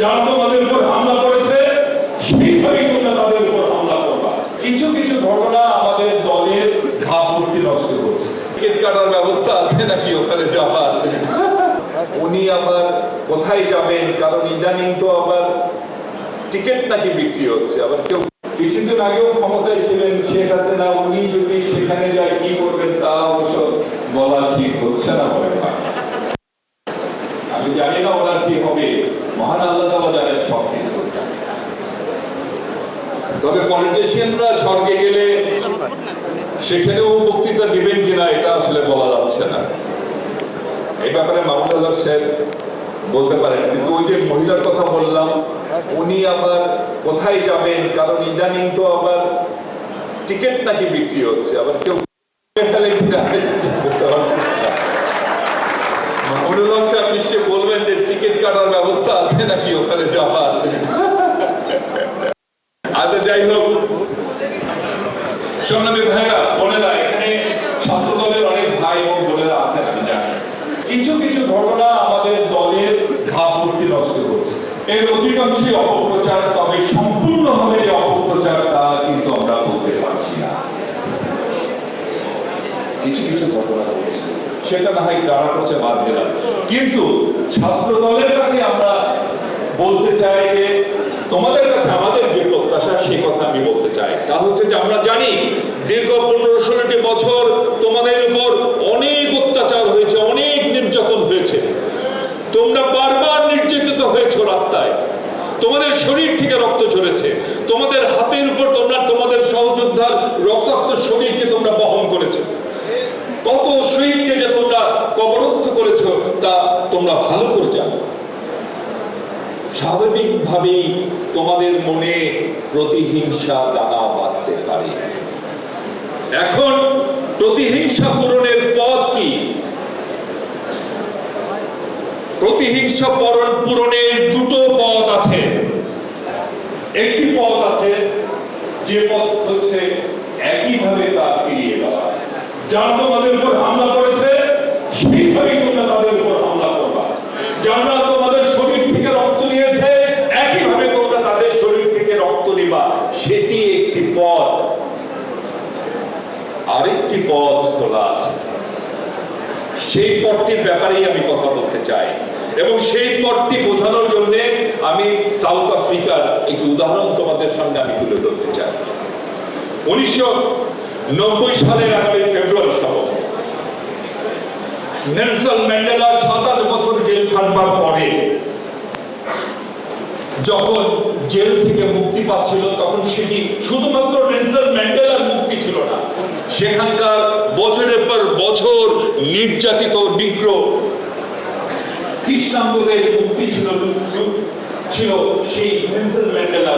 যারা তোমাদের উপর হামলা করেছে সেইভাবেই তোমরা তাদের উপর হামলা করবা। কিছু কিছু ঘটনা আমাদের দলের ভাবমূর্তি নষ্ট করছে। টিকিট কাটার ব্যবস্থা আছে নাকি ওখানে যাবার? উনি আবার কোথায় যাবেন? কারণ ইদানিং তো আবার টিকিট নাকি বিক্রি হচ্ছে আবার কেউ কিছুদিন আগেও ক্ষমতায় ছিলেন শেখ হাসিনা উনি যদি সেখানে যায় কি করবেন তা অবশ্য বলা ঠিক হচ্ছে না মনে হয় আমি জানি না ওনার কি হবে মহান আল্লাহ তাআলা জানেন সব কিছু তবে পলিটিশিয়ানরা স্বর্গে গেলে সেখানেও বক্তৃতা দিবেন কিনা এটা আসলে বলা যাচ্ছে না। এই ব্যাপারে আল্লাহ সাহেব বলতে পারেন, কিন্তু ওই যে মহিলার কথা বললাম, উনি আবার কোথায় যাবেন? কারণ ইদানিং তো আবার টিকিট নাকি বিক্রি হচ্ছে, আবার কেউ ফেলে কিনা বুঝতে পারতেছি না। মাহমুদুল হক সাহেব নিশ্চয়ই বলবেন যে টিকিট কাটার ব্যবস্থা আছে নাকি ওখানে যাবার? আচ্ছা যাই হোক। ভাইরা বোনেরা, এখানে অনেক ভাই এবং বোনেরা আছেন, আমি জানি। কিছু কিছু ঘটনা আমাদের দলের ভাবমূর্তি নষ্ট করছে। এর অধিকাংশই অপপ্রচার, তবে সম্পূর্ণভাবে যে অপপ্রচার তা কিন্তু আমরা বলতে পারছি না। কিছু কিছু ঘটনা সেটা না হয় কারা করছে বাদ দিলাম। কিন্তু ছাত্র দলের কাছে আমরা বলতে চাই যে তোমাদের কাছে আমাদের যে প্রত্যাশা সেই কথা আমি বলতে চাই। তা হচ্ছে যে আমরা জানি দীর্ঘ পনেরো ষোলোটি বছর তোমাদের উপর অনেক অত্যাচার হয়েছে, অনেক নির্যাতন হয়েছে। তোমরা বারবার নির্যাতিত হয়েছো রাস্তায়। তোমাদের শরীর থেকে রক্ত ঝরেছে। তোমাদের হাতের উপর তোমরা তোমাদের সহযোদ্ধার রক্তাক্ত শরীরকে তোমরা বহন করেছ কত শহীদকে যে তোমরা কবরস্থ করেছ তা তোমরা ভালো করে জানো। স্বাভাবিকভাবেই তোমাদের মনে প্রতিহিংসা দানা বাঁধতে পারে। এখন প্রতিহিংসা পূরণের পথ কি? প্রতিহিংসা পূরণ পূরণের দুটো পথ আছে। একটি পথ আছে, যে পথ হচ্ছে একইভাবে তা ফিরিয়ে দেওয়া। যারা তোমাদের উপর হামলা করেছে, সেইভাবেই সেটি একটি পথ। আরেকটি পথ খোলা আছে। সেই পথটির ব্যাপারেই আমি কথা বলতে চাই। এবং সেই পথটি বোঝানোর জন্য আমি সাউথ আফ্রিকার একটি উদাহরণ তোমাদের সামনে আমি তুলে ধরতে চাই। উনিশশো নব্বই সালের এগারোই ফেব্রুয়ারি সহ নেলসন ম্যান্ডেলা সাতাশ বছর জেল খাটবার পরে যখন জেল থেকে মুক্তি পাচ্ছিল, তখন সেটি শুধুমাত্র নেলসন ম্যান্ডেলার মুক্তি ছিল না। সেখানকার বছরের পর বছর নির্যাতিত নিগ্র কৃষ্ণাঙ্গদের মুক্তি ছিল ছিল সেই নেলসন ম্যান্ডেলা